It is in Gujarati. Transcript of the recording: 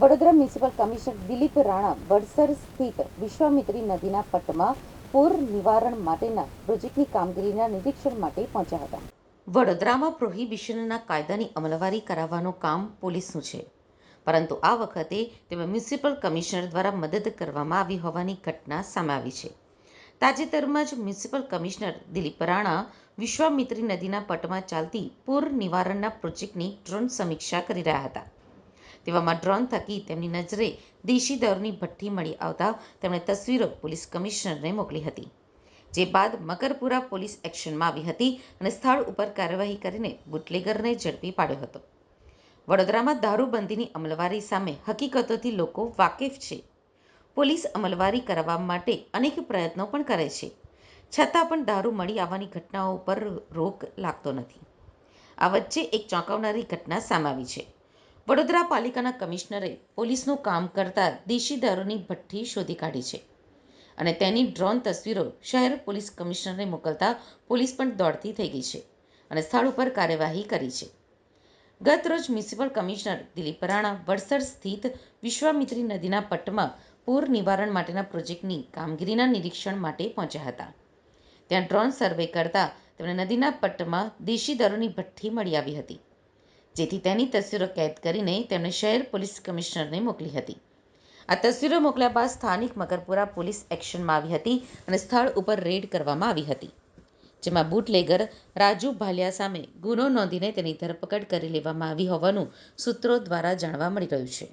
વડોદરા મ્યુનિસિપલ કમિશનર દિલીપ રાણા વડસર સ્થિત વિશ્વામિત્રી નદીના પટમાં પૂર નિવારણ માટેના પ્રોજેક્ટની કામગીરીના નિરીક્ષણ માટે પહોંચ્યા હતા. વડોદરામાં પ્રોહિબિશનના કાયદાની અમલવારી કરાવવાનું કામ પોલીસનું છે. પરંતુ આ વખતે તેમાં મ્યુનિસિપલ કમિશનર દ્વારા મદદ કરવામાં આવી હોવાની ઘટના સામે આવી છે. તાજેતરમાં જ મ્યુનિસિપલ કમિશનર દિલીપ રાણા વિશ્વામિત્રી નદીના પટમાં ચાલતી પૂર નિવારણના પ્રોજેક્ટની ડ્રોન સમીક્ષા કરી રહ્યા હતા. તેવામાં ડ્રોન થકી તેમની નજરે દેશી દારૂની ભઠ્ઠી મળી આવતા તેમણે તસવીરો પોલીસ કમિશનરને મોકલી હતી. જે બાદ મકરપુરા પોલીસ એક્શનમાં આવી હતી અને સ્થળ ઉપર કાર્યવાહી કરીને બુટલેગરને ઝડપી પાડ્યો હતો. વડોદરામાં દારૂબંધીની અમલવારી સામે હકીકતોથી લોકો વાકેફ છે. પોલીસ અમલવારી કરાવવા માટે અનેક પ્રયત્નો પણ કરે છે. છતાં પણ દારૂ મળી આવવાની ઘટનાઓ પર રોક લાગતો નથી. આ વચ્ચે એક ચોંકાવનારી ઘટના સામે આવી છે. વડોદરા પાલિકાના કમિશનરે પોલીસનું કામ કરતા દેશી દારૂની ભઠ્ઠી શોધી કાઢી છે અને તેની ડ્રોન તસવીરો શહેર પોલીસ કમિશનરને મોકલતા પોલીસ પણ દોડતી થઈ ગઈ છે અને સ્થળ ઉપર કાર્યવાહી કરી છે. ગત રોજ મ્યુનિસિપલ કમિશનર દિલીપ રાણા વડસર સ્થિત વિશ્વામિત્રી નદીના પટ્ટમાં પૂર નિવારણ માટેના પ્રોજેક્ટની કામગીરીના નિરીક્ષણ માટે પહોંચ્યા હતા. ત્યાં ડ્રોન સર્વે કરતા તેમણે નદીના પટ્ટમાં દેશી દારૂની ભઠ્ઠી મળી આવી હતી. જેથી તેની તસવીરો કેદ કરીને તેમણે શહેર પોલીસ કમિશનરને મોકલી હતી. આ તસવીરો મોકલ્યા બાદ સ્થાનિક મકરપુરા પોલીસ એક્શનમાં આવી હતી અને સ્થળ ઉપર રેડ કરવામાં આવી હતી, જેમાં બુટલેગર રાજુ ભાલિયા સામે ગુનો નોંધીને તેની ધરપકડ કરી લેવામાં આવી હોવાનું સૂત્રો દ્વારા જાણવા મળી રહ્યું છે.